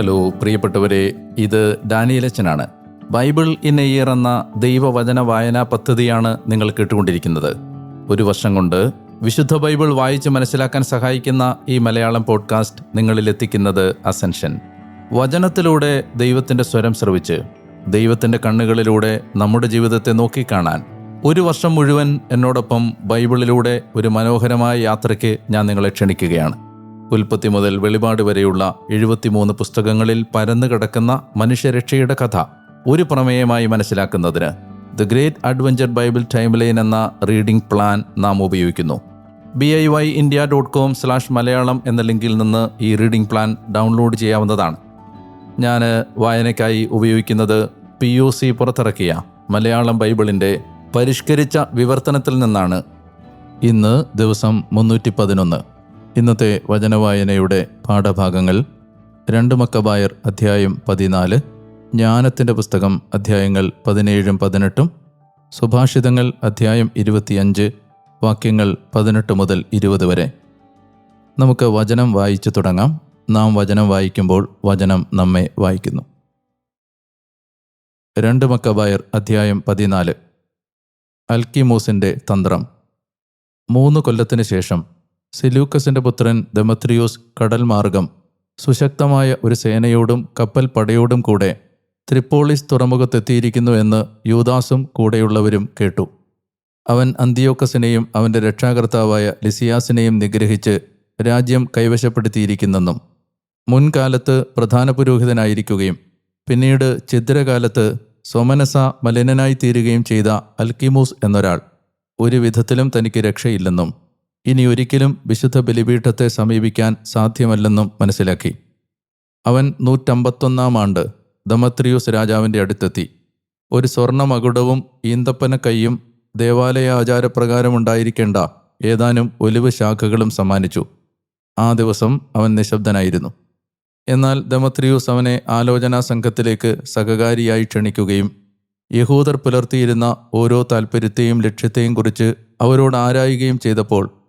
Hello പ്രിയപ്പെട്ടവരെ ഇത് ഡാനിയലച്ചനാണ് ബൈബിൾ ഇൻ എ ഇയർ എന്ന ദൈവവചന വായനാ പദ്ധതിയാണ് നിങ്ങൾ കേട്ടുകൊണ്ടിരിക്കുന്നത്. ഒരു വർഷം കൊണ്ട് വിശുദ്ധ ബൈബിൾ വായിച്ച് മനസ്സിലാക്കാൻ സഹായിക്കുന്ന ഈ മലയാളം പോഡ്കാസ്റ്റ് നിങ്ങളിൽ എത്തിക്കുന്നത് അസെൻഷൻ. വചനത്തിലൂടെ ദൈവത്തിന്റെ സ്വരം ശ്രവിച്ച് ദൈവത്തിന്റെ കണ്ണുകളിലൂടെ നമ്മുടെ ജീവിതത്തെ നോക്കിക്കാണാൻ ഒരു വർഷം മുഴുവൻ എന്നോടൊപ്പം ബൈബിളിലൂടെ ഒരു മനോഹരമായ യാത്രയ്ക്ക് ഞാൻ നിങ്ങളെ ക്ഷണിക്കുകയാണ്. ഉൽപ്പത്തി മുതൽ വെളിപാട് വരെയുള്ള എഴുപത്തിമൂന്ന് പുസ്തകങ്ങളിൽ പരന്നു കിടക്കുന്ന മനുഷ്യരക്ഷയുടെ കഥ ഒരു പ്രമേയമായി മനസ്സിലാക്കുന്നതിന് the great adventure Bible timeline എന്ന റീഡിംഗ് പ്ലാൻ നാം ഉപയോഗിക്കുന്നു. B I Y India dot com slash Malayalam എന്ന ലിങ്കിൽ നിന്ന് ഈ റീഡിംഗ് പ്ലാൻ ഡൗൺലോഡ് ചെയ്യാവുന്നതാണ്. ഞാൻ വായനയ്ക്കായി ഉപയോഗിക്കുന്നത് പി യു സി പുറത്തിറക്കിയ മലയാളം ബൈബിളിന്റെ പരിഷ്കരിച്ച വിവർത്തനത്തിൽ നിന്നാണ്. ഇന്ന് ദിവസം മുന്നൂറ്റി പതിനൊന്ന്. ഇന്നത്തെ വചനവായനയുടെ പാഠഭാഗങ്ങൾ രണ്ട് മക്കബായർ അധ്യായം പതിനാല് ജ്ഞാനത്തിന്റെ പുസ്തകം അധ്യായങ്ങൾ പതിനേഴും പതിനെട്ടും സുഭാഷിതങ്ങൾ അധ്യായം ഇരുപത്തിയഞ്ച് വാക്യങ്ങൾ പതിനെട്ട് മുതൽ ഇരുപത് വരെ. നമുക്ക് വചനം വായിച്ചു തുടങ്ങാം. നാം വചനം വായിക്കുമ്പോൾ വചനം നമ്മെ വായിക്കുന്നു. രണ്ട് മക്കബായർ അധ്യായം പതിനാല് അൽക്കിമൂസിന്റെ തന്ത്രം. മൂന്ന് കൊല്ലത്തിന് ശേഷം സെലൂക്കസിന്റെ പുത്രൻ ദമത്രിയോസ് കടൽ മാർഗം സുശക്തമായ ഒരു സേനയോടും കപ്പൽ പടയോടും കൂടെ ത്രിപ്പോളിസ് തുറമുഖത്തെത്തിയിരിക്കുന്നു എന്ന് യൂദാസും കൂടെയുള്ളവരും കേട്ടു. അവൻ അന്തിയോക്കസിനെയും അവന്റെ രക്ഷാകർത്താവായ ലിസിയാസിനെയും നിഗ്രഹിച്ച് രാജ്യം കൈവശപ്പെടുത്തിയിരിക്കുന്നെന്നും മുൻകാലത്ത് പ്രധാന പുരോഹിതനായിരിക്കുകയും പിന്നീട് ചിദ്രകാലത്ത് സോമനസ മലിനനായി തീരുകയും ചെയ്ത അൽക്കിമൂസ് എന്നൊരാൾ ഒരു വിധത്തിലും തനിക്ക് രക്ഷയില്ലെന്നും ഇനി ഒരിക്കലും വിശുദ്ധ ബലിപീഠത്തെ സമീപിക്കാൻ സാധ്യമല്ലെന്നും മനസ്സിലാക്കി. അവൻ നൂറ്റമ്പത്തൊന്നാം ആണ്ട് ദമത്രിയൂസ് രാജാവിന്റെ അടുത്തെത്തി. ഒരു സ്വർണ മകുടവും ഈന്തപ്പന കൈയും ദേവാലയ ആചാരപ്രകാരമുണ്ടായിരിക്കേണ്ട ഏതാനും ഒലിവ് ശാഖകളും സമ്മാനിച്ചു. ആ ദിവസം അവൻ നിശബ്ദനായിരുന്നു. എന്നാൽ ദമത്രിയൂസ് അവനെ ആലോചനാ സംഘത്തിലേക്ക് സഹകാരിയായി ക്ഷണിക്കുകയും യഹൂദർ പുലർത്തിയിരുന്ന ഓരോ താൽപ്പര്യത്തെയും ലക്ഷ്യത്തെയും കുറിച്ച് അവരോട് ആരായുകയും ചെയ്തപ്പോൾ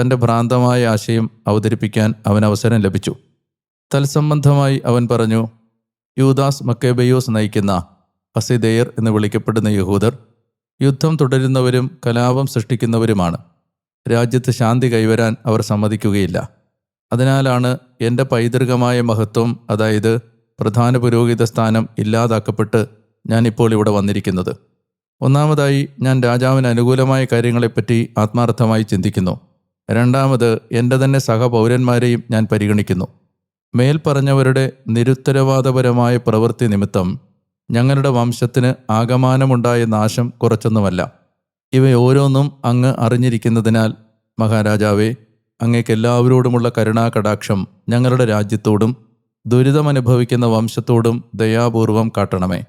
തന്റെ ഭ്രാന്തമായ ആശയം അവതരിപ്പിക്കാൻ അവൻ അവസരം ലഭിച്ചു. തൽസംബന്ധമായി അവൻ പറഞ്ഞു യൂദാസ് മക്കേബയോസ് നയിക്കുന്ന ഹസിദേയർ എന്ന് വിളിക്കപ്പെടുന്ന യഹൂദർ യുദ്ധം തുടരുന്നവരും കലാപം സൃഷ്ടിക്കുന്നവരുമാണ്. രാജ്യത്ത് ശാന്തി കൈവരാൻ അവർ സമ്മതിക്കുകയില്ല. അതിനാലാണ് എന്റെ പൈതൃകമായ മഹത്വം അതായത് പ്രധാന പുരോഹിത സ്ഥാനം ഇല്ലാതാക്കപ്പെട്ട് ഞാനിപ്പോൾ ഇവിടെ വന്നിരിക്കുന്നത്. ഒന്നാമതായി ഞാൻ രാജാവിന് അനുകൂലമായ കാര്യങ്ങളെപ്പറ്റി ആത്മാർത്ഥമായി ചിന്തിക്കുന്നു. രണ്ടാമത് എന്റെ തന്നെ സഹപൗരന്മാരെയും ഞാൻ പരിഗണിക്കുന്നു. മേൽപ്പറഞ്ഞവരുടെ നിരുത്തരവാദപരമായ പ്രവൃത്തി നിമിത്തം ഞങ്ങളുടെ വംശത്തിന് ആകമാനമുണ്ടായ നാശം കുറച്ചൊന്നുമല്ല. ഇവ ഓരോന്നും അങ്ങ് അറിഞ്ഞിരിക്കുന്നതിനാൽ മഹാരാജാവേ അങ്ങേക്കെല്ലാവരോടുമുള്ള കരുണാകടാക്ഷം ഞങ്ങളുടെ രാജ്യത്തോടും ദുരിതമനുഭവിക്കുന്ന വംശത്തോടും ദയാപൂർവം കാട്ടണമേ.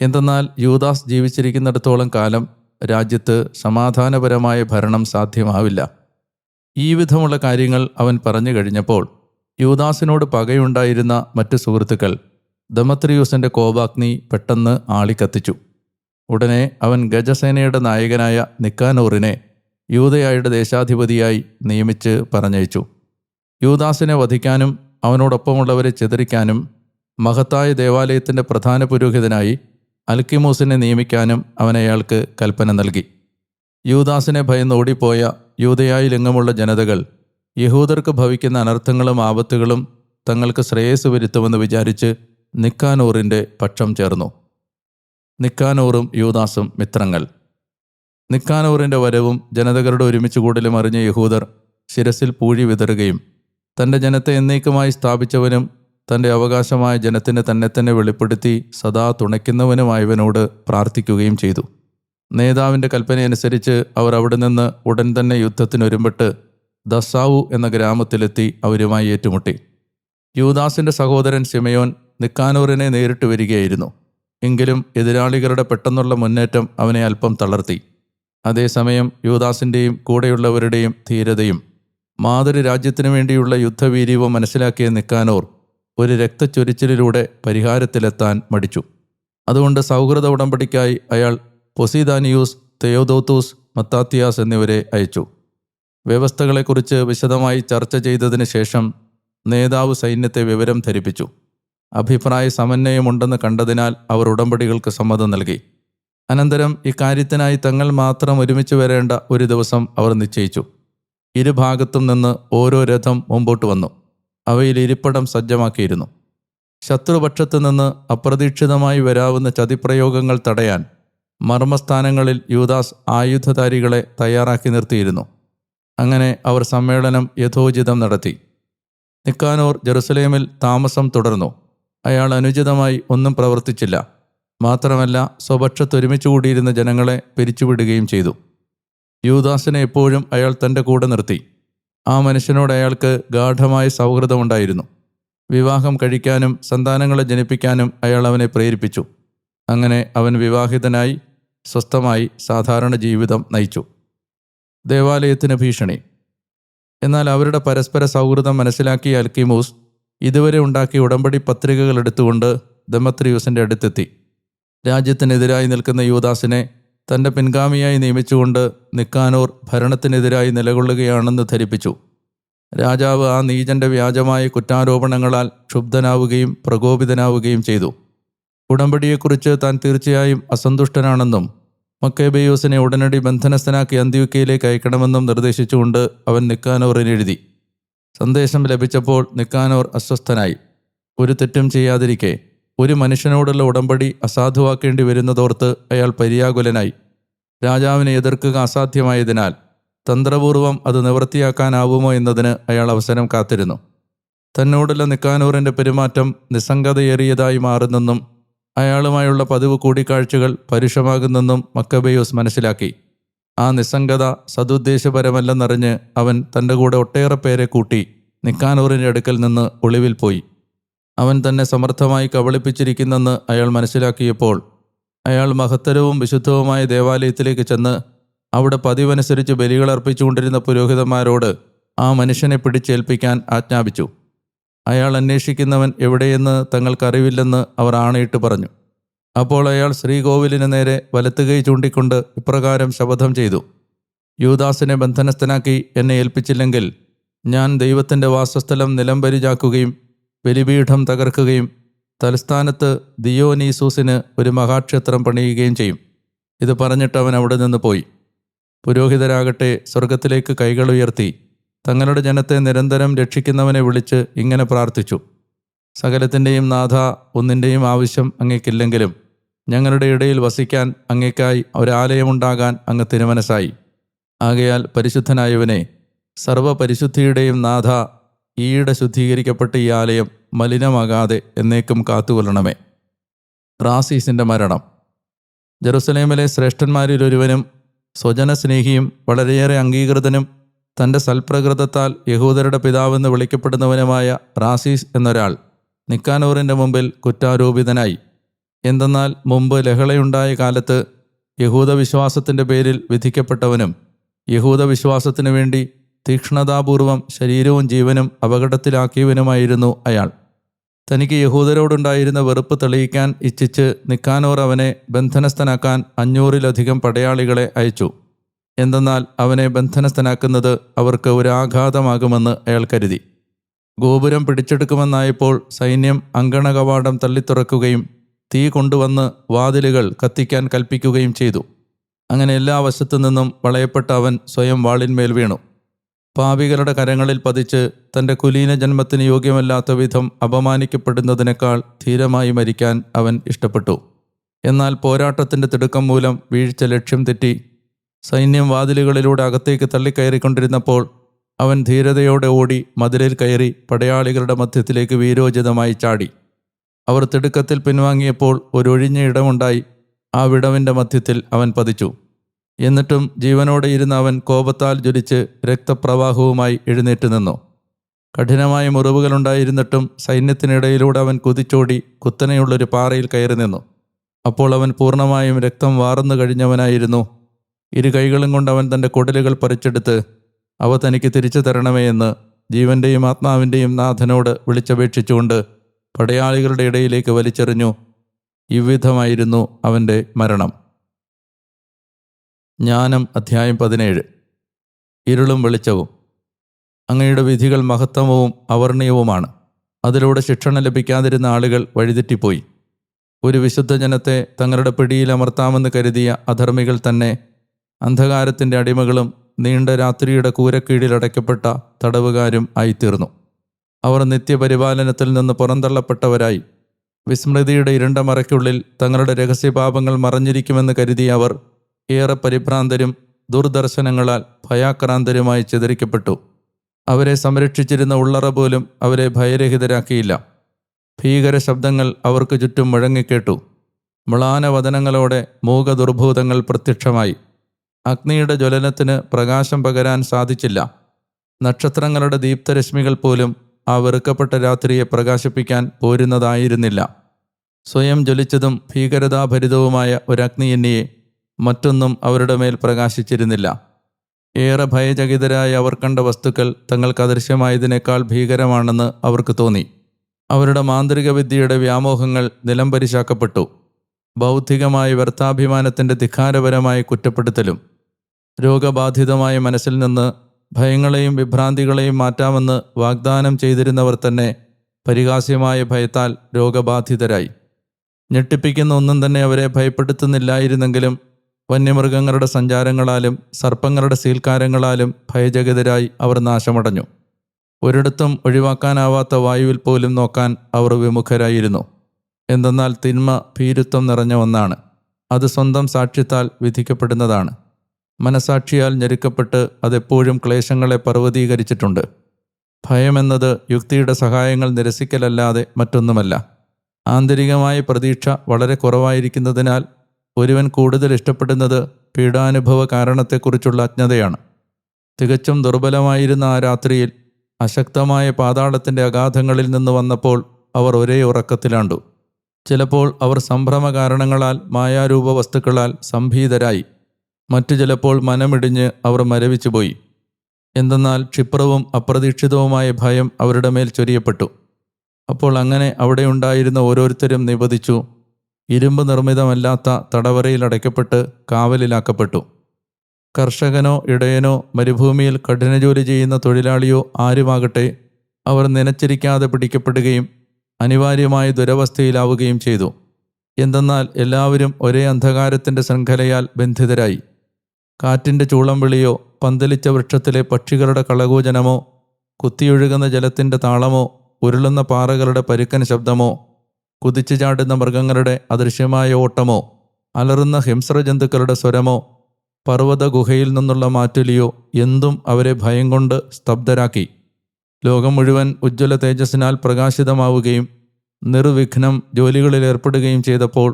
എന്തെന്നാൽ യൂദാസ് ജീവിച്ചിരിക്കുന്നിടത്തോളം കാലം രാജ്യത്ത് സമാധാനപരമായ ഭരണം സാധ്യമാവില്ല. ഈ വിധമുള്ള കാര്യങ്ങൾ അവൻ പറഞ്ഞു കഴിഞ്ഞപ്പോൾ യൂദാസിനോട് പകയുണ്ടായിരുന്ന മറ്റു സുഹൃത്തുക്കൾ ദമത്രിയൂസിന്റെ കോപാഗ്നി പെട്ടെന്ന് ആളിക്കത്തിച്ചു. ഉടനെ അവൻ ഗജസേനയുടെ നായകനായ നിക്കാനൂറിനെ യൂതയായുടെ ദേശാധിപതിയായി നിയമിച്ച് പറഞ്ഞയച്ചു. യൂദാസിനെ വധിക്കാനും അവനോടൊപ്പമുള്ളവരെ ചിതറിക്കാനും മഹത്തായ ദേവാലയത്തിന്റെ പ്രധാന പുരോഹിതനായി അൽക്കിമൂസിനെ നിയമിക്കാനും അവനയാൾക്ക് കൽപ്പന നൽകി. യൂദാസിനെ ഭയന്ന് ഓടിപ്പോയ യൂതയായിലെങ്ങുമുള്ള ജനതകൾ യഹൂദർക്ക് ഭവിക്കുന്ന അനർത്ഥങ്ങളും ആപത്തുകളും തങ്ങൾക്ക് ശ്രേയസ് വരുത്തുമെന്ന് വിചാരിച്ച് നിക്കാനൂറിന്റെ പക്ഷം ചേർന്നു. നിക്കാനൂറും യൂദാസും മിത്രങ്ങൾ. നിക്കാനൂറിന്റെ വരവും ജനതകളുടെ ഒരുമിച്ച് കൂടലും അറിഞ്ഞ യഹൂദർ ശിരസിൽ പൂഴി വിതറുകയും തന്റെ ജനത്തെ എന്നേക്കുമായി സ്ഥാപിച്ചവനും തന്റെ അവകാശമായ ജനത്തിന് തന്നെ തന്നെ വെളിപ്പെടുത്തി സദാ തുണയ്ക്കുന്നവനുമായവനോട് പ്രാർത്ഥിക്കുകയും ചെയ്തു. നേതാവിന്റെ കൽപ്പനയനുസരിച്ച് അവർ അവിടെ നിന്ന് ഉടൻ തന്നെ യുദ്ധത്തിനൊരുമ്പെട്ട് ദസാവു എന്ന ഗ്രാമത്തിലെത്തി അവരുമായി ഏറ്റുമുട്ടി. യൂദാസിന്റെ സഹോദരൻ സിമയോൻ നിക്കാനൂറിനെ നേരിട്ട് വരികയായിരുന്നു. എങ്കിലും എതിരാളികളുടെ പെട്ടെന്നുള്ള മുന്നേറ്റം അവനെ അല്പം തളർത്തി. അതേസമയം യൂദാസിന്റെയും കൂടെയുള്ളവരുടെയും ധീരതയും മാതൃരാജ്യത്തിനു വേണ്ടിയുള്ള യുദ്ധവീര്യവും മനസ്സിലാക്കിയ നിക്കാനൂർ ഒരു രക്തച്ചൊരിച്ചിലൂടെ പരിഹാരത്തിലെത്താൻ മടിച്ചു. അതുകൊണ്ട് സൗഹൃദ ഉടമ്പടിക്കായി അയാൾ പൊസിദാനിയൂസ് തെയോദോത്തൂസ് മത്താത്തിയാസ് എന്നിവരെ അയച്ചു. വ്യവസ്ഥകളെക്കുറിച്ച് വിശദമായി ചർച്ച ചെയ്തതിന് ശേഷം നേതാവ് സൈന്യത്തെ വിവരം ധരിപ്പിച്ചു. അഭിപ്രായ സമന്വയമുണ്ടെന്ന് കണ്ടതിനാൽ അവർ ഉടമ്പടികൾക്ക് സമ്മതം നൽകി. അനന്തരം ഇക്കാര്യത്തിനായി തങ്ങൾ മാത്രം ഒരുമിച്ച് വരേണ്ട ഒരു ദിവസം അവർ നിശ്ചയിച്ചു. ഇരുഭാഗത്തും നിന്ന് ഓരോ രഥം മുമ്പോട്ട് വന്നു. അവയിൽ ഇരിപ്പിടം സജ്ജമാക്കിയിരുന്നു. ശത്രുപക്ഷത്തു നിന്ന് അപ്രതീക്ഷിതമായി വരാവുന്ന ചതിപ്രയോഗങ്ങൾ തടയാൻ മർമ്മസ്ഥാനങ്ങളിൽ യൂദാസ് ആയുധധാരികളെ തയ്യാറാക്കി നിർത്തിയിരുന്നു. അങ്ങനെ അവർ സമ്മേളനം യഥോചിതം നടത്തി. നിക്കാനോർ ജെറുസലേമിൽ താമസം തുടർന്നു. അയാൾ അനുചിതമായി ഒന്നും പ്രവർത്തിച്ചില്ല. മാത്രമല്ല സ്വപക്ഷത്ത് ഒരുമിച്ച് കൂടിയിരുന്ന ജനങ്ങളെ പിരിച്ചുവിടുകയും ചെയ്തു. യൂദാസിനെ എപ്പോഴും അയാൾ തന്റെ കൂടെ നിർത്തി. ആ മനുഷ്യനോട് അയാൾക്ക് ഗാഠമായ സൗഹൃദമുണ്ടായിരുന്നു. വിവാഹം കഴിക്കാനും സന്താനങ്ങളെ ജനിപ്പിക്കാനും അയാൾ അവനെ പ്രേരിപ്പിച്ചു. അങ്ങനെ അവൻ വിവാഹിതനായി സ്വസ്ഥമായി സാധാരണ ജീവിതം നയിച്ചു. ദേവാലയത്തിന് ഭീഷണി. എന്നാൽ അവരുടെ പരസ്പര സൗഹൃദം മനസ്സിലാക്കിയ അൽക്കിമൂസ് ഇതുവരെ ഉണ്ടാക്കിയ ഉടമ്പടി പത്രികകൾ എടുത്തുകൊണ്ട് ദമത്രിയൂസിന്റെ അടുത്തെത്തി. രാജ്യത്തിനെതിരായി നിൽക്കുന്ന യൂദാസിനെ തന്റെ പിൻഗാമിയായി നിയമിച്ചുകൊണ്ട് നിക്കാനൂർ ഭരണത്തിനെതിരായി നിലകൊള്ളുകയാണെന്ന് ധരിപ്പിച്ചു. രാജാവ് ആ നീചന്റെ വ്യാജമായ കുറ്റാരോപണങ്ങളാൽ ക്ഷുബ്ധനാവുകയും പ്രകോപിതനാവുകയും ചെയ്തു. ഉടമ്പടിയെക്കുറിച്ച് താൻ തീർച്ചയായും അസന്തുഷ്ടനാണെന്നും മക്കേബയോസിനെ ഉടനടി ബന്ധനസ്ഥനാക്കി അന്ത്യുക്കയിലേക്ക് അയക്കണമെന്നും നിർദ്ദേശിച്ചുകൊണ്ട് അവൻ നിക്കാനോറിന് എഴുതി. സന്ദേശം ലഭിച്ചപ്പോൾ നിക്കാനോർ അസ്വസ്ഥനായി. ഒരു തെറ്റും ചെയ്യാതിരിക്കെ. ഒരു മനുഷ്യനോടുള്ള ഉടമ്പടി അസാധുവാക്കേണ്ടി വരുന്നതോർത്ത് അയാൾ പര്യാകുലനായി. രാജാവിനെ എതിർക്കുക അസാധ്യമായതിനാൽ തന്ത്രപൂർവം അത് നിവൃത്തിയാക്കാനാവുമോ എന്നതിന് അയാൾ അവസരം കാത്തിരുന്നു. തന്നോടുള്ള നിക്കാനൂറിന്റെ പെരുമാറ്റം നിസ്സംഗതയേറിയതായി മാറുന്നെന്നും അയാളുമായുള്ള പതിവ് കൂടിക്കാഴ്ചകൾ പരുഷമാകുന്നെന്നും മക്കബയൂസ് മനസ്സിലാക്കി. ആ നിസ്സംഗത സതുദ്ദേശപരമല്ലെന്നറിഞ്ഞ് അവൻ തന്റെ കൂടെ ഒട്ടേറെ പേരെ കൂട്ടി നിക്കാനൂറിന്റെ അടുക്കൽ നിന്ന് ഒളിവിൽ പോയി. അവൻ തന്നെ സമർത്ഥമായി കബളിപ്പിച്ചിരിക്കുന്നെന്ന് അയാൾ മനസ്സിലാക്കിയപ്പോൾ അയാൾ മഹത്തരവും വിശുദ്ധവുമായ ദേവാലയത്തിലേക്ക് ചെന്ന് അവിടെ പതിവനുസരിച്ച് ബലികൾ അർപ്പിച്ചുകൊണ്ടിരുന്ന പുരോഹിതന്മാരോട് ആ മനുഷ്യനെ പിടിച്ചേൽപ്പിക്കാൻ ആജ്ഞാപിച്ചു. അയാൾ അന്വേഷിക്കുന്നവൻ എവിടെയെന്ന് തങ്ങൾക്കറിവില്ലെന്ന് അവർ ആണയിട്ട് പറഞ്ഞു. അപ്പോൾ അയാൾ ശ്രീകോവിലിന് നേരെ വലത്തുകൈ ചൂണ്ടിക്കൊണ്ട് ഇപ്രകാരം ശപഥം ചെയ്തു. യൂദാസിനെ ബന്ധനസ്ഥനാക്കി എന്നെ ഏൽപ്പിച്ചില്ലെങ്കിൽ ഞാൻ ദൈവത്തിന്റെ വാസസ്ഥലം നിലംപരിചാക്കുകയും ബലിപീഠം തകർക്കുകയും തലസ്ഥാനത്ത് ദിയോനീസൂസിന് ഒരു മഹാക്ഷേത്രം പണിയുകയും ചെയ്യും. ഇത് പറഞ്ഞിട്ട് അവൻ അവിടെ നിന്ന് പോയി. പുരോഹിതരാകട്ടെ സ്വർഗത്തിലേക്ക് കൈകൾ ഉയർത്തി തങ്ങളുടെ ജനത്തെ നിരന്തരം രക്ഷിക്കുന്നവനെ വിളിച്ച് ഇങ്ങനെ പ്രാർത്ഥിച്ചു. സകലത്തിന്റെയും നാഥ ഒന്നിന്റെയും ആവശ്യം അങ്ങേക്കില്ലെങ്കിലും ഞങ്ങളുടെ ഇടയിൽ വസിക്കാൻ അങ്ങേക്കായി ഒരാലയമുണ്ടാകാൻ അങ്ങ് തിരുമനസായി. ആകയാൽ പരിശുദ്ധനായവനെ സർവപരിശുദ്ധിയുടെയും നാഥ ഈയിടെ ശുദ്ധീകരിക്കപ്പെട്ട ഈ ആലയം മലിനമാകാതെ എന്നേക്കും കാത്തുകൊള്ളണമേ. റാസീസിന്റെ മരണം. ജെറുസലേമിലെ ശ്രേഷ്ഠന്മാരിലൊരുവനും സ്വജനസ്നേഹിയും വളരെയേറെ അംഗീകൃതനും തന്റെ സൽപ്രകൃതത്താൽ യഹൂദരുടെ പിതാവെന്ന് വിളിക്കപ്പെടുന്നവനുമായ റാസീസ് എന്നൊരാൾ നിക്കാനൂറിന്റെ മുമ്പിൽ കുറ്റാരോപിതനായി. എന്തെന്നാൽ മുമ്പ് ലഹളയുണ്ടായ കാലത്ത് യഹൂദവിശ്വാസത്തിന്റെ പേരിൽ വിധിക്കപ്പെട്ടവനും യഹൂദ വിശ്വാസത്തിനു വേണ്ടി തീക്ഷ്ണതാപൂർവം ശരീരവും ജീവനും അപകടത്തിലാക്കിയവനുമായിരുന്നു അയാൾ. തനിക്ക് യഹൂദരോടുണ്ടായിരുന്ന വെറുപ്പ് തെളിയിക്കാൻ ഇച്ഛിച്ച് നിക്കാനോർ അവനെ ബന്ധനസ്ഥനാക്കാൻ അഞ്ഞൂറിലധികം പടയാളികളെ അയച്ചു. എന്തെന്നാൽ അവനെ ബന്ധനസ്ഥനാക്കുന്നത് അവർക്ക് ഒരു ആഘാതമാകുമെന്ന് അയാൾ കരുതി. ഗോപുരം പിടിച്ചെടുക്കുമെന്നായപ്പോൾ സൈന്യം അങ്കണകവാടം തള്ളിത്തുറക്കുകയും തീ കൊണ്ടുവന്ന് വാതിലുകൾ കത്തിക്കാൻ കൽപ്പിക്കുകയും ചെയ്തു. അങ്ങനെ എല്ലാ വശത്തു നിന്നും വളയപ്പെട്ട അവൻ സ്വയം വാളിന്മേൽ വീണു. പാപികളുടെ കരങ്ങളിൽ പതിച്ച് തന്റെ കുലീന ജന്മത്തിന് യോഗ്യമല്ലാത്ത വിധം അപമാനിക്കപ്പെടുന്നതിനേക്കാൾ ധീരമായി മരിക്കാൻ അവൻ ഇഷ്ടപ്പെട്ടു. എന്നാൽ പോരാട്ടത്തിന്റെ തിടുക്കം മൂലം വീഴ്ച ലക്ഷ്യം തെറ്റി സൈന്യം വാതിലുകളിലൂടെ അകത്തേക്ക് തള്ളിക്കയറിക്കൊണ്ടിരുന്നപ്പോൾ അവൻ ധീരതയോടെ ഓടി മതിലിൽ കയറി പടയാളികളുടെ മധ്യത്തിലേക്ക് വീരോചിതമായി ചാടി. അവർ തിടുക്കത്തിൽ പിൻവാങ്ങിയപ്പോൾ ഒരൊഴിഞ്ഞ ഇടമുണ്ടായി ആ വിടവിന്റെ മധ്യത്തിൽ അവൻ പതിച്ചു. എന്നിട്ടും ജീവനോടെ ഇരുന്ന അവൻ കോപത്താൽ ജ്വലിച്ച് രക്തപ്രവാഹവുമായി എഴുന്നേറ്റ് നിന്നു. കഠിനമായ മുറിവുകളുണ്ടായിരുന്നിട്ടും സൈന്യത്തിനിടയിലൂടെ അവൻ കുതിച്ചോടി കുത്തനെയുള്ളൊരു പാറയിൽ കയറി നിന്നു. അപ്പോൾ അവൻ പൂർണമായും രക്തം വാർന്നു കഴിഞ്ഞവനായിരുന്നു ഇരു കൈകളും കൊണ്ട് അവൻ തന്റെ കുടലുകൾ പറിച്ചെടുത്ത് അവ തനിക്ക് തിരിച്ചു തരണമേ എന്ന് ജീവന്റെയും ആത്മാവിന്റെയും നാഥനോട് വിളിച്ചപേക്ഷിച്ചുകൊണ്ട് പടയാളികളുടെ ഇടയിലേക്ക് വലിച്ചെറിഞ്ഞു. ഇവ്വിധമായിരുന്നു അവന്റെ മരണം. ജ്ഞാനം അധ്യായം പതിനേഴ്. ഇരുളും വെളിച്ചവും. അങ്ങയുടെ വിധികൾ മഹത്തമവും അവർണീയവുമാണ് അതിലൂടെ ശിക്ഷണം ലഭിക്കാതിരുന്ന ആളുകൾ വഴിതെറ്റിപ്പോയി. ഒരു വിശുദ്ധ ജനത്തെ തങ്ങളുടെ പിടിയിൽ അമർത്താമെന്ന് കരുതിയ അധർമ്മികൾ തന്നെ അന്ധകാരത്തിന്റെ അടിമകളും നീണ്ട രാത്രിയുടെ കൂരക്കീഴിൽ അടയ്ക്കപ്പെട്ട തടവുകാരും ആയിത്തീർന്നു. അവർ നിത്യപരിപാലനത്തിൽ നിന്ന് പുറന്തള്ളപ്പെട്ടവരായി. വിസ്മൃതിയുടെ ഇരുണ്ട മറയ്ക്കുള്ളിൽ തങ്ങളുടെ രഹസ്യപാപങ്ങൾ മറഞ്ഞിരിക്കുമെന്ന് കരുതിയ അവർ ഏറെ പരിഭ്രാന്തരും ദുർദർശനങ്ങളാൽ ഭയാക്രാന്തരുമായി ചിതറിക്കപ്പെട്ടു. അവരെ സംരക്ഷിച്ചിരുന്ന ഉള്ളറ പോലും അവരെ ഭയരഹിതരാക്കിയില്ല. ഭീകര ശബ്ദങ്ങൾ അവർക്ക് ചുറ്റും മുഴങ്ങിക്കേട്ടു. മ്ലാനവദനങ്ങളോടെ മൂകദുർഭൂതങ്ങൾ പ്രത്യക്ഷമായി. അഗ്നിയുടെ ജ്വലനത്തിന് പ്രകാശം പകരാൻ സാധിച്ചില്ല. നക്ഷത്രങ്ങളുടെ ദീപ്തരശ്മികൾ പോലും ആ വെറുക്കപ്പെട്ട രാത്രിയെ പ്രകാശിപ്പിക്കാൻ പോരുന്നതായിരുന്നില്ല. സ്വയം ജ്വലിച്ചതും ഭീകരതാഭരിതവുമായ ഒരഗ്നിയെന്നിയെ മറ്റൊന്നും അവരുടെ മേൽ പ്രകാശിച്ചിരുന്നില്ല. ഏറെ ഭയചകിതരായ അവർ കണ്ട വസ്തുക്കൾ തങ്ങൾക്ക് അദൃശ്യമായതിനേക്കാൾ ഭീകരമാണെന്ന് അവർക്ക് തോന്നി. അവരുടെ മാന്ത്രിക വിദ്യയുടെ വ്യാമോഹങ്ങൾ നിലംപരിശാക്കപ്പെട്ടു. ബൗദ്ധികമായി വ്യർത്ഥാഭിമാനത്തിന്റെ ധിഖാരപരമായ കുറ്റപ്പെടുത്തലും രോഗബാധിതമായ മനസ്സിൽ നിന്ന് ഭയങ്ങളെയും വിഭ്രാന്തികളെയും മാറ്റാമെന്ന് വാഗ്ദാനം ചെയ്തിരുന്നവർ തന്നെ പരിഹാസ്യമായ ഭയത്താൽ രോഗബാധിതരായി. ഞെട്ടിപ്പിക്കുന്ന ഒന്നും തന്നെ അവരെ ഭയപ്പെടുത്തുന്നില്ലായിരുന്നെങ്കിലും വന്യമൃഗങ്ങളുടെ സഞ്ചാരങ്ങളാലും സർപ്പങ്ങളുടെ സീൽക്കാരങ്ങളാലും ഭയജഗതരായി അവർ നാശമടഞ്ഞു. ഒരിടത്തും ഒഴിവാക്കാനാവാത്ത വായുവിൽ പോലും നോക്കാൻ അവർ വിമുഖരായിരുന്നു. എന്തെന്നാൽ തിന്മ ഭീരുത്വം നിറഞ്ഞ ഒന്നാണ്. അത് സ്വന്തം സാക്ഷ്യത്താൽ വിധിക്കപ്പെടുന്നതാണ്. മനസാക്ഷിയാൽ ഞെരുക്കപ്പെട്ട് അതെപ്പോഴും ക്ലേശങ്ങളെ പർവതീകരിച്ചിട്ടുണ്ട്. ഭയമെന്നത് യുക്തിയുടെ സഹായങ്ങൾ നിരസിക്കലല്ലാതെ മറ്റൊന്നുമല്ല. ആന്തരികമായ പ്രതീക്ഷ വളരെ കുറവായിരിക്കുന്നതിനാൽ ഒരുവൻ കൂടുതൽ ഇഷ്ടപ്പെടുന്നത് പീഡാനുഭവ കാരണത്തെക്കുറിച്ചുള്ള അജ്ഞതയാണ്. തികച്ചും ദുർബലമായിരുന്ന ആ രാത്രിയിൽ അശക്തമായ പാതാളത്തിന്റെ അഗാധങ്ങളിൽ നിന്ന് വന്നപ്പോൾ അവർ ഒരേ ഉറക്കത്തിലാണ്ടു. ചിലപ്പോൾ അവർ സംഭ്രമ കാരണങ്ങളാൽ മായാരൂപ വസ്തുക്കളാൽ സംഭീതരായി. മറ്റു ചിലപ്പോൾ മനമിടിഞ്ഞ് അവർ മരവിച്ചുപോയി. എന്തെന്നാൽ ക്ഷിപ്രവും അപ്രതീക്ഷിതവുമായ ഭയം അവരുടെ മേൽ ചൊരിയപ്പെട്ടു. അപ്പോൾ അങ്ങനെ അവിടെ ഉണ്ടായിരുന്ന ഓരോരുത്തരും നിബദിച്ചു ഇരുമ്പ് നിർമ്മിതമല്ലാത്ത തടവറയിൽ അടയ്ക്കപ്പെട്ട് കാവലിലാക്കപ്പെട്ടു. കർഷകനോ ഇടയനോ മരുഭൂമിയിൽ കഠിനജോലി ചെയ്യുന്ന തൊഴിലാളിയോ ആരുമാകട്ടെ അവർ നനച്ചിരിക്കാതെ പിടിക്കപ്പെടുകയും അനിവാര്യമായ ദുരവസ്ഥയിലാവുകയും ചെയ്തു. എന്തെന്നാൽ എല്ലാവരും ഒരേ അന്ധകാരത്തിന്റെ ശൃംഖലയാൽ ബന്ധിതരായി. കാറ്റിന്റെ ചൂളം വിളിയോ പന്തലിച്ച വൃക്ഷത്തിലെ പക്ഷികളുടെ കളകൂജനമോ കുത്തിയൊഴുകുന്ന ജലത്തിന്റെ താളമോ ഉരുളുന്ന പാറകളുടെ പരുക്കൻ ശബ്ദമോ കുതിച്ചു ചാടുന്ന മൃഗങ്ങളുടെ അദൃശ്യമായ ഓട്ടമോ അലറുന്ന ഹിംസ്രജന്തുക്കളുടെ സ്വരമോ പർവത ഗുഹയിൽ നിന്നുള്ള മാറ്റുലിയോ എന്തും അവരെ ഭയം കൊണ്ട് സ്തബ്ധരാക്കി. ലോകം മുഴുവൻ ഉജ്ജ്വല തേജസ്സിനാൽ പ്രകാശിതമാവുകയും നിർവിഘ്നം ജോലികളിൽ ഏർപ്പെടുകയും ചെയ്തപ്പോൾ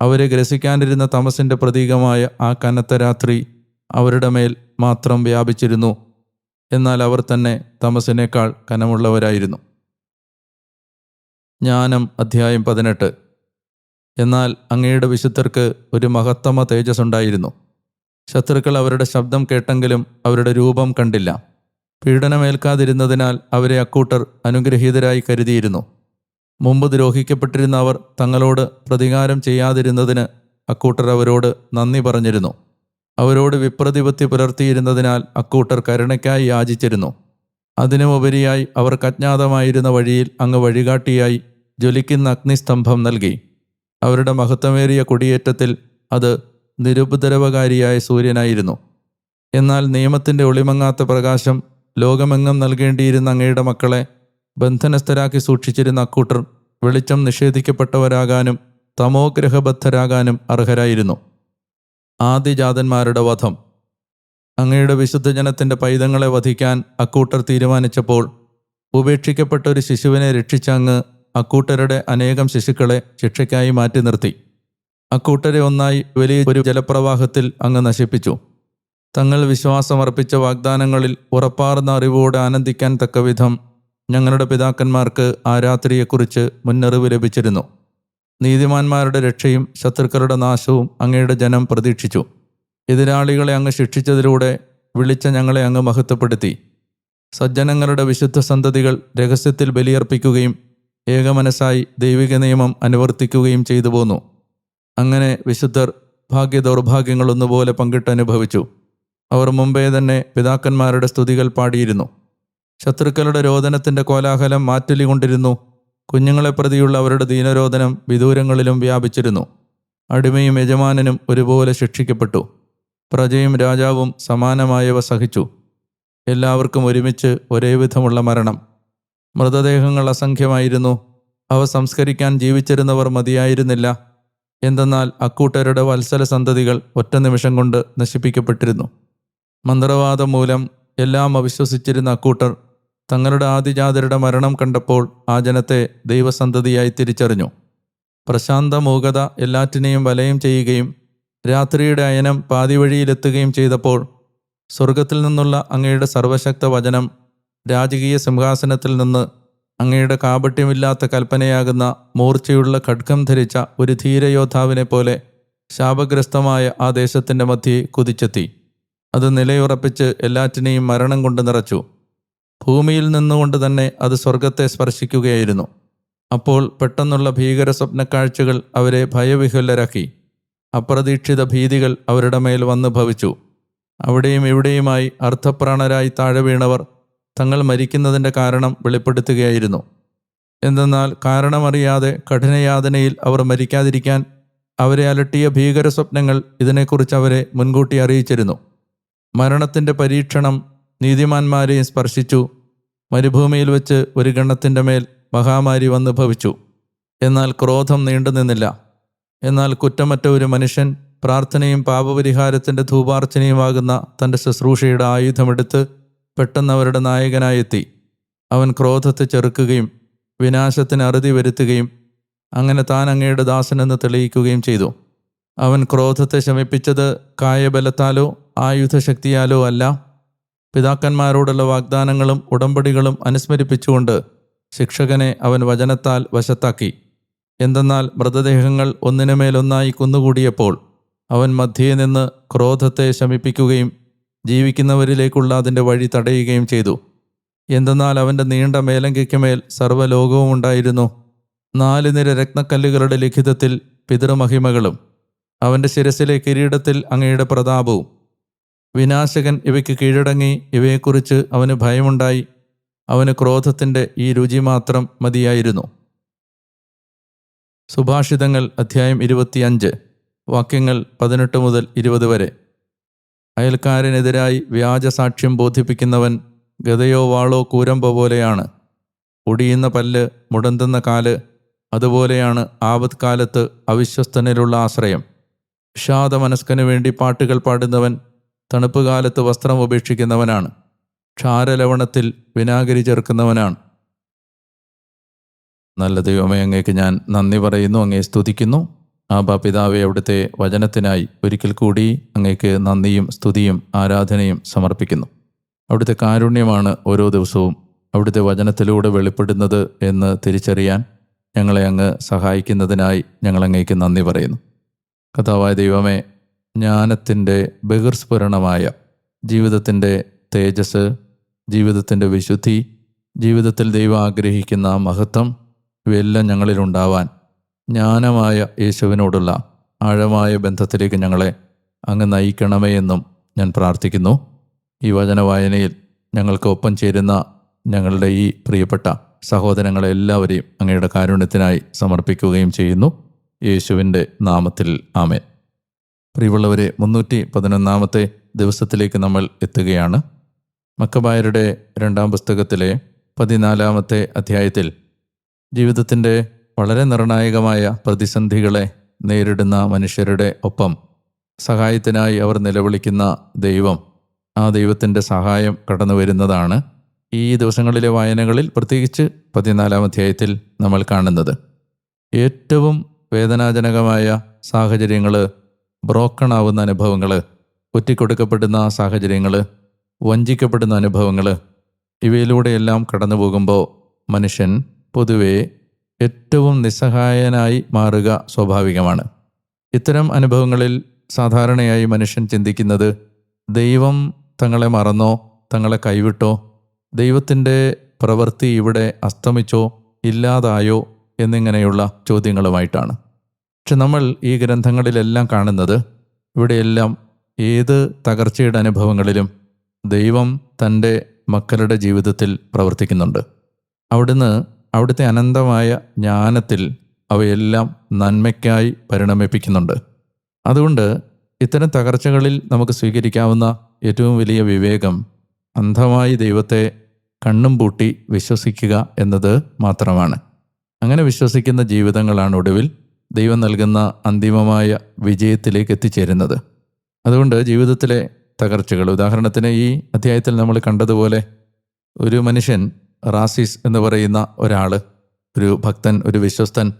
അവരെ ഗ്രസിക്കാനിരുന്ന തമസിന്റെ പ്രതീകമായ ആ കനത്ത രാത്രി അവരുടെ മേൽ മാത്രം വ്യാപിച്ചിരുന്നു. എന്നാൽ അവർ തന്നെ തമസിനേക്കാൾ കനമുള്ളവരായിരുന്നു. ജ്ഞാനം അധ്യായം പതിനെട്ട്. എന്നാൽ അങ്ങയുടെ വിശുദ്ധർക്ക് ഒരു മഹത്തമ തേജസ് ഉണ്ടായിരുന്നു ശത്രുക്കൾ അവരുടെ ശബ്ദം കേട്ടെങ്കിലും അവരുടെ രൂപം കണ്ടില്ല. പീഡനമേൽക്കാതിരുന്നതിനാൽ അവരെ അക്കൂട്ടർ അനുഗ്രഹീതരായി കരുതിയിരുന്നു. മുമ്പ് ദ്രോഹിക്കപ്പെട്ടിരുന്ന അവർ തങ്ങളോട് പ്രതികാരം ചെയ്യാതിരുന്നതിന് അക്കൂട്ടർ അവരോട് നന്ദി പറഞ്ഞിരുന്നു. അവരോട് വിപ്രതിപത്തി പുലർത്തിയിരുന്നതിനാൽ അക്കൂട്ടർ കരുണയ്ക്കായി യാചിച്ചിരുന്നു. അതിനുമുപരിയായി അവർക്ക് അജ്ഞാതമായിരുന്ന വഴിയിൽ അങ്ങ് വഴികാട്ടിയായി ജ്വലിക്കുന്ന അഗ്നിസ്തംഭം നൽകി. അവരുടെ മഹത്വമേറിയ കുടിയേറ്റത്തിൽ അത് നിരുപദ്രവകാരിയായ സൂര്യനായിരുന്നു. എന്നാൽ നിയമത്തിന്റെ ഒളിമങ്ങാത്ത പ്രകാശം ലോകമെങ്ങും നൽകേണ്ടിയിരുന്ന അങ്ങയുടെ മക്കളെ ബന്ധനസ്ഥരാക്കി സൂക്ഷിച്ചിരുന്ന അക്കൂട്ടർ വെളിച്ചം നിഷേധിക്കപ്പെട്ടവരാകാനും തമോഗ്രഹബദ്ധരാകാനും അർഹരായിരുന്നു. ആദിജാതന്മാരുടെ വധം. അങ്ങയുടെ വിശുദ്ധ ജനത്തിന്റെ പൈതങ്ങളെ വധിക്കാൻ അക്കൂട്ടർ തീരുമാനിച്ചപ്പോൾ ഉപേക്ഷിക്കപ്പെട്ട ഒരു ശിശുവിനെ രക്ഷിച്ച അങ്ങ് അക്കൂട്ടരുടെ അനേകം ശിശുക്കളെ ശിക്ഷയ്ക്കായി മാറ്റി നിർത്തി. അക്കൂട്ടരെ ഒന്നായി വലിയ ഒരു ജലപ്രവാഹത്തിൽ അങ്ങ് നശിപ്പിച്ചു. തങ്ങൾ വിശ്വാസമർപ്പിച്ച വാഗ്ദാനങ്ങളിൽ ഉറപ്പാർന്ന അറിവോടെ ആനന്ദിക്കാൻ തക്കവിധം ഞങ്ങളുടെ പിതാക്കന്മാർക്ക് ആ രാത്രിയെക്കുറിച്ച് മുന്നറിവ് ലഭിച്ചിരുന്നു. നീതിമാന്മാരുടെ രക്ഷയും ശത്രുക്കളുടെ നാശവും അങ്ങയുടെ ജനം പ്രതീക്ഷിച്ചു. എതിരാളികളെ അങ്ങ് ശിക്ഷിച്ചതിലൂടെ വിളിച്ച ഞങ്ങളെ അങ്ങ് മഹത്വപ്പെടുത്തി. സജ്ജനങ്ങളുടെ വിശുദ്ധ സന്തതികൾ രഹസ്യത്തിൽ ബലിയർപ്പിക്കുകയും ഏകമനസ്സായി ദൈവിക നിയമം അനുവർത്തിക്കുകയും ചെയ്തു പോന്നു. അങ്ങനെ വിശുദ്ധർ ഭാഗ്യ ദൗർഭാഗ്യങ്ങളൊന്നുപോലെ പങ്കിട്ടനുഭവിച്ചു. അവർ മുമ്പേ തന്നെ പിതാക്കന്മാരുടെ സ്തുതികൾ പാടിയിരുന്നു. ശത്രുക്കളുടെ രോദനത്തിന്റെ കോലാഹലം മാറ്റൊലി കൊണ്ടിരുന്നു കുഞ്ഞുങ്ങളെ പ്രതിയുള്ള അവരുടെ ദീനരോധനം വിദൂരങ്ങളിലും വ്യാപിച്ചിരുന്നു. അടിമയും യജമാനനും ഒരുപോലെ ശിക്ഷിക്കപ്പെട്ടു. പ്രജയും രാജാവും സമാനമായവ സഹിച്ചു. എല്ലാവർക്കും ഒരുമിച്ച് ഒരേ വിധമുള്ള മരണം. മൃതദേഹങ്ങൾ അസംഖ്യമായിരുന്നു. അവ സംസ്കരിക്കാൻ ജീവിച്ചിരുന്നവർ മതിയായിരുന്നില്ല. എന്തെന്നാൽ അക്കൂട്ടരുടെ വത്സല സന്തതികൾ ഒറ്റ നിമിഷം കൊണ്ട് നശിപ്പിക്കപ്പെട്ടിരുന്നു. മന്ത്രവാദം മൂലം എല്ലാം അവിശ്വസിച്ചിരുന്ന അക്കൂട്ടർ തങ്ങളുടെ ആദിജാതരുടെ മരണം കണ്ടപ്പോൾ ആ ജനത്തെ ദൈവസന്തതിയായി തിരിച്ചറിഞ്ഞു. പ്രശാന്ത മൂകത എല്ലാറ്റിനെയും വലയം ചെയ്യുകയും രാത്രിയുടെ അയനം പാതി വഴിയിലെത്തുകയും ചെയ്തപ്പോൾ സ്വർഗത്തിൽ നിന്നുള്ള അങ്ങയുടെ സർവശക്ത വചനം രാജകീയ സിംഹാസനത്തിൽ നിന്ന് അങ്ങയുടെ കാപട്യമില്ലാത്ത കൽപ്പനയാകുന്ന മൂർച്ചയുള്ള ഖഡ്ഗം ധരിച്ച ഒരു ധീരയോദ്ധാവിനെ പോലെ ശാപഗ്രസ്തമായ ആ ദേശത്തിന്റെ മധ്യേ കുതിച്ചെത്തി. അത് നിലയുറപ്പിച്ച് എല്ലാറ്റിനെയും മരണം കൊണ്ട് നിറച്ചു. ഭൂമിയിൽ നിന്നുകൊണ്ട് തന്നെ അത് സ്വർഗത്തെ സ്പർശിക്കുകയായിരുന്നു. അപ്പോൾ പെട്ടെന്നുള്ള ഭീകര സ്വപ്നക്കാഴ്ചകൾ അവരെ ഭയവിഹുലരാക്കി അപ്രതീക്ഷിത ഭീതികൾ അവരുടെ മേൽ വന്നു ഭവിച്ചു. അവിടെയും ഇവിടെയുമായി അർത്ഥപ്രാണരായി താഴെ വീണവർ തങ്ങൾ മരിക്കുന്നതിന്റെ കാരണം വെളിപ്പെടുത്തുകയായിരുന്നു. എന്തെന്നാൽ കാരണമറിയാതെ കഠിനയാതനയിൽ അവർ മരിക്കാതിരിക്കാൻ അവരെ അലട്ടിയ ഭീകര സ്വപ്നങ്ങൾ ഇതിനെക്കുറിച്ച് അവരെ മുൻകൂട്ടി അറിയിച്ചിരുന്നു. മരണത്തിന്റെ പരീക്ഷണം നീതിമാന്മാരെയും സ്പർശിച്ചു. മരുഭൂമിയിൽ വെച്ച് ഒരു ഗണത്തിന്റെ മേൽ മഹാമാരി വന്ന് ഭവിച്ചു. എന്നാൽ ക്രോധം നീണ്ടുനിന്നില്ല എന്നാൽ കുറ്റമറ്റ ഒരു മനുഷ്യൻ പ്രാർത്ഥനയും പാപപരിഹാരത്തിന്റെ ധൂപാർച്ചനയുമാകുന്ന തന്റെ ശുശ്രൂഷയുടെ ആയുധമെടുത്ത് പെട്ടെന്ന് അവരുടെ നായകനായെത്തി. അവൻ ക്രോധത്തെ ചെറുക്കുകയും വിനാശത്തിന് അറുതി വരുത്തുകയും അങ്ങനെ താൻ അങ്ങയുടെ ദാസനെന്ന് തെളിയിക്കുകയും ചെയ്തു. അവൻ ക്രോധത്തെ ശമിപ്പിച്ചത് കായബലത്താലോ ആയുധശക്തിയാലോ അല്ല. പിതാക്കന്മാരോടുള്ള വാഗ്ദാനങ്ങളും ഉടമ്പടികളും അനുസ്മരിപ്പിച്ചുകൊണ്ട് ശിക്ഷകനെ അവൻ വചനത്താൽ വശത്താക്കി. എന്തെന്നാൽ മൃതദേഹങ്ങൾ ഒന്നിനുമേലൊന്നായി കുന്നുകൂടിയപ്പോൾ അവൻ മധ്യേ നിന്ന് ക്രോധത്തെ ശമിപ്പിക്കുകയും ജീവിക്കുന്നവരിലേക്കുള്ള അതിന്റെ വഴി തടയുകയും ചെയ്തു. എന്തെന്നാൽ അവന്റെ നീണ്ട മേലങ്കയ്ക്കുമേൽ സർവലോകവും ഉണ്ടായിരുന്നു. നാല് നിര രത്നക്കല്ലുകളുടെ ലിഖിതത്തിൽ പിതൃമഹിമകളും അവന്റെ ശിരസിലെ കിരീടത്തിൽ അങ്ങയുടെ പ്രതാപവും വിനാശകൻ ഇവയ്ക്ക് കീഴടങ്ങി. ഇവയെക്കുറിച്ച് അവന് ഭയമുണ്ടായി. അവന് ക്രോധത്തിന്റെ ഈ രുചി മാത്രം മതിയായിരുന്നു. സുഭാഷിതങ്ങൾ അധ്യായം ഇരുപത്തിയഞ്ച്. വാക്യങ്ങൾ പതിനെട്ട് മുതൽ ഇരുപത് വരെ. അയൽക്കാരനെതിരായി വ്യാജസാക്ഷ്യം ബോധിപ്പിക്കുന്നവൻ ഗതയോ വാളോ കൂരമ്പ പോലെയാണ്. ഒടിയുന്ന പല്ല് മുടന്തുന്ന കാൽ അതുപോലെയാണ് ആപത്കാലത്ത് അവിശ്വസ്തനിലുള്ള ആശ്രയം. വിഷാദമനസ്കന് വേണ്ടി പാട്ടുകൾ പാടുന്നവൻ തണുപ്പ് കാലത്ത് വസ്ത്രം ഉപേക്ഷിക്കുന്നവനാണ്. ക്ഷാരലവണത്തിൽ വിനാഗിരി ചേർക്കുന്നവനാണ് നല്ല ദൈവമേ അങ്ങേക്ക് ഞാൻ നന്ദി പറയുന്നു അങ്ങേ സ്തുതിക്കുന്നു. ആബാ പിതാവെ അവിടുത്തെ വചനത്തിനായി ഒരിക്കൽ കൂടി അങ്ങേക്ക് നന്ദിയും സ്തുതിയും ആരാധനയും സമർപ്പിക്കുന്നു. അവിടുത്തെ കാരുണ്യമാണ് ഓരോ ദിവസവും അവിടുത്തെ വചനത്തിലൂടെ വെളിപ്പെടുന്നത് എന്ന് തിരിച്ചറിയാൻ ഞങ്ങളെ അങ്ങ് സഹായിക്കുന്നതിനായി ഞങ്ങൾ അങ്ങേക്ക് നന്ദി പറയുന്നു. കഥാവായ ദൈവമേ ജ്ഞാനത്തിന്റെ ബഹിർസ്ഫുരണമായ ജീവിതത്തിന്റെ തേജസ് ജീവിതത്തിന്റെ വിശുദ്ധി ജീവിതത്തിൽ ദൈവം ആഗ്രഹിക്കുന്ന മഹത്വം ഇവയെല്ലാം ഞങ്ങളിലുണ്ടാവാൻ ജ്ഞാനമായ യേശുവിനോടുള്ള ആഴമായ ബന്ധത്തിലേക്ക് ഞങ്ങളെ അങ്ങ് നയിക്കണമേ എന്നും ഞാൻ പ്രാർത്ഥിക്കുന്നു. ഈ വചന വായനയിൽ ഞങ്ങൾക്ക് ഒപ്പം ചേരുന്ന ഞങ്ങളുടെ ഈ പ്രിയപ്പെട്ട സഹോദരങ്ങളെ എല്ലാവരെയും അങ്ങയുടെ കാരുണ്യത്തിനായി സമർപ്പിക്കുകയും ചെയ്യുന്നു. യേശുവിന്റെ നാമത്തിൽ ആമേൻ. പ്രിയമുള്ളവരെ മുന്നൂറ്റി പതിനൊന്നാമത്തെ ദിവസത്തിലേക്ക് നമ്മൾ എത്തുകയാണ്. മക്കബായരുടെ രണ്ടാം പുസ്തകത്തിലെ പതിനാലാമത്തെ അധ്യായത്തിൽ ജീവിതത്തിന്റെ വളരെ നിർണായകമായ പ്രതിസന്ധികളെ നേരിടുന്ന മനുഷ്യരുടെ ഒപ്പം സഹായത്തിനായി അവർ നിലവിളിക്കുന്ന ദൈവം ആ ദൈവത്തിന്റെ സഹായം കടന്നു വരുന്നതാണ് ഈ ദിവസങ്ങളിലെ വായനകളിൽ പ്രത്യേകിച്ച് പതിനാലാം അധ്യായത്തിൽ നമ്മൾ കാണുന്നത്. ഏറ്റവും വേദനാജനകമായ സാഹചര്യങ്ങൾ ബ്രോക്കൺ ആവുന്ന അനുഭവങ്ങൾ ഒറ്റിക്കൊടുക്കപ്പെടുന്ന സാഹചര്യങ്ങൾ വഞ്ചിക്കപ്പെടുന്ന അനുഭവങ്ങൾ ഇവയിലൂടെയെല്ലാം കടന്നു പോകുമ്പോൾ മനുഷ്യൻ പൊതുവേ ഏറ്റവും നിസ്സഹായനായി മാറുക സ്വാഭാവികമാണ്. ഇത്തരം അനുഭവങ്ങളിൽ സാധാരണയായി മനുഷ്യൻ ചിന്തിക്കുന്നത് ദൈവം തങ്ങളെ മറന്നോ തങ്ങളെ കൈവിട്ടോ ദൈവത്തിന്റെ പ്രവൃത്തി ഇവിടെ അസ്തമിച്ചോ ഇല്ലാതായോ എന്നിങ്ങനെയുള്ള ചോദ്യങ്ങളുമായിട്ടാണ്. പക്ഷെ നമ്മൾ ഈ ഗ്രന്ഥങ്ങളിലെല്ലാം കാണുന്നത് ഇവിടെയെല്ലാം ഏത് തകർച്ചയുടെ അനുഭവങ്ങളിലും ദൈവം തന്റെ മക്കളുടെ ജീവിതത്തിൽ പ്രവർത്തിക്കുന്നുണ്ട്. അവിടുന്ന് അവിടുത്തെ അനന്തമായ ജ്ഞാനത്തിൽ അവയെല്ലാം നന്മയ്ക്കായി പരിണമിപ്പിക്കുന്നുണ്ട്. അതുകൊണ്ട് ഇത്തരം തകർച്ചകളിൽ നമുക്ക് സ്വീകരിക്കാവുന്ന ഏറ്റവും വലിയ വിവേകം അന്ധമായി ദൈവത്തെ കണ്ണും പൂട്ടി വിശ്വസിക്കുക എന്നത് മാത്രമാണ്. അങ്ങനെ വിശ്വസിക്കുന്ന ജീവിതങ്ങളാണ് ഒടുവിൽ ദൈവം നൽകുന്ന അന്തിമമായ വിജയത്തിലേക്ക് എത്തിച്ചേരുന്നത്. അതുകൊണ്ട് ജീവിതത്തിലെ തകർച്ചകൾ ഉദാഹരണത്തിന് ഈ അധ്യായത്തിൽ നമ്മൾ കണ്ടതുപോലെ ഒരു മനുഷ്യൻ റാസിസ് എന്ന് പറയുന്ന ഒരാൾ ഒരു ഭക്തൻ ഒരു വിശ്വസ്തൻ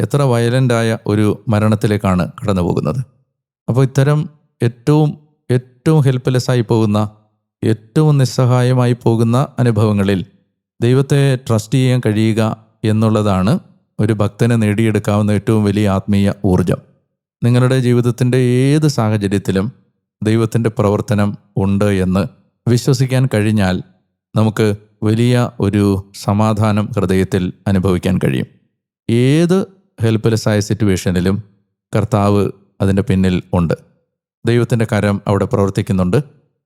എത്ര വയലന്റായ ഒരു മരണത്തിലേക്കാണ് കടന്നു പോകുന്നത് അപ്പോൾ ഇത്തരം ഏറ്റവും ഏറ്റവും ഹെൽപ്ലെസ് ആയി പോകുന്ന ഏറ്റവും നിസ്സഹായമായി പോകുന്ന അനുഭവങ്ങളിൽ ദൈവത്തെ ട്രസ്റ്റ് ചെയ്യാൻ കഴിയുക എന്നുള്ളതാണ് ഒരു ഭക്തന് നേടിയെടുക്കാവുന്ന ഏറ്റവും വലിയ ആത്മീയ ഊർജം നിങ്ങളുടെ ജീവിതത്തിന്റെ ഏത് സാഹചര്യത്തിലും ദൈവത്തിന്റെ പ്രവർത്തനം ഉണ്ട് എന്ന് വിശ്വസിക്കാൻ കഴിഞ്ഞാൽ നമുക്ക് വലിയ ഒരു സമാധാനം ഹൃദയത്തിൽ അനുഭവിക്കാൻ കഴിയും. ഏത് ഹെൽപ്ലെസ്സായ സിറ്റുവേഷനിലും കർത്താവ് അതിന്റെ പിന്നിൽ ഉണ്ട്. ദൈവത്തിന്റെ കരം അവിടെ പ്രവർത്തിക്കുന്നുണ്ട്.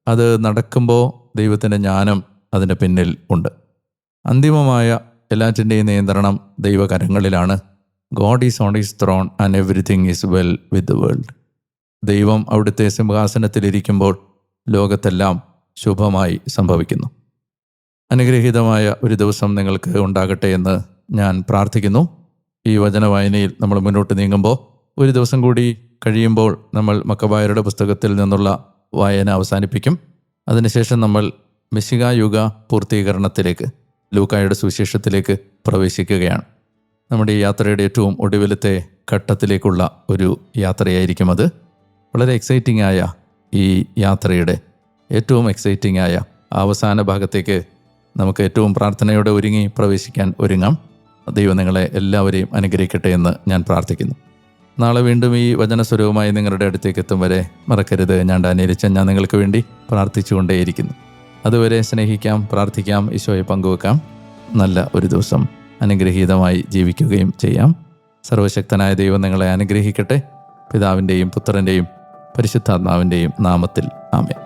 അത് നടക്കുമ്പോൾ ദൈവത്തിന്റെ ജ്ഞാനം അതിന്റെ പിന്നിൽ ഉണ്ട്. അന്തിമമായ എല്ലാറ്റിന്റെയും നിയന്ത്രണം ദൈവകരങ്ങളിലാണ്. God is on his throne and everything is well with the world ദൈവം അവിടുത്തെ സിംഹാസനത്തിലിരിക്കുമ്പോൾ ലോകത്തെല്ലാം ശുഭമായി സംഭവിക്കുന്നു. അനുഗ്രഹീതമായ ഒരു ദിവസം നിങ്ങൾക്ക് ഉണ്ടാകട്ടെ എന്ന് ഞാൻ പ്രാർത്ഥിക്കുന്നു. ഈ വചന വായനയിൽ നമ്മൾ മുന്നോട്ട് നീങ്ങുമ്പോൾ ഒരു ദിവസം കൂടി കഴിയുമ്പോൾ നമ്മൾ മക്കബായരുടെ പുസ്തകത്തിൽ നിന്നുള്ള വായന അവസാനിപ്പിക്കും. അതിനുശേഷം നമ്മൾ മിശിക യുഗ പൂർത്തീകരണത്തിലേക്ക് ലൂക്കായുടെ സുവിശേഷത്തിലേക്ക് പ്രവേശിക്കുകയാണ്. നമ്മുടെ ഈ യാത്രയുടെ ഏറ്റവും ഒടുവിലത്തെ ഘട്ടത്തിലേക്കുള്ള ഒരു യാത്രയായിരിക്കും അത്. വളരെ എക്സൈറ്റിംഗ് ആയ ഈ യാത്രയുടെ ഏറ്റവും എക്സൈറ്റിംഗ് ആയ അവസാന ഭാഗത്തേക്ക് നമുക്ക് ഏറ്റവും പ്രാർത്ഥനയോടെ ഒരുങ്ങി പ്രവേശിക്കാൻ ഒരുങ്ങാം. ദൈവം നിങ്ങളെ എല്ലാവരെയും അനുഗ്രഹിക്കട്ടെ എന്ന് ഞാൻ പ്രാർത്ഥിക്കുന്നു. നാളെ വീണ്ടും ഈ വചനസ്വരവുമായി നിങ്ങളുടെ അടുത്തേക്ക് എത്തും വരെ മറക്കരുത്. ഞാൻ ഡാനിയലിച്ചൻ ഞാൻ നിങ്ങൾക്ക് വേണ്ടി പ്രാർത്ഥിച്ചുകൊണ്ടേയിരിക്കുന്നു. അതുവരെ സ്നേഹിക്കാം പ്രാർത്ഥിക്കാം ഈശോയെ പങ്കുവെക്കാം. നല്ല ഒരു ദിവസം അനുഗ്രഹീതമായി ജീവിക്കുകയും ചെയ്യാം. സർവശക്തനായ ദൈവം നിങ്ങളെ അനുഗ്രഹിക്കട്ടെ. പിതാവിന്റെയും പുത്രന്റെയും പരിശുദ്ധാത്മാവിന്റെയും നാമത്തിൽ ആമേൻ.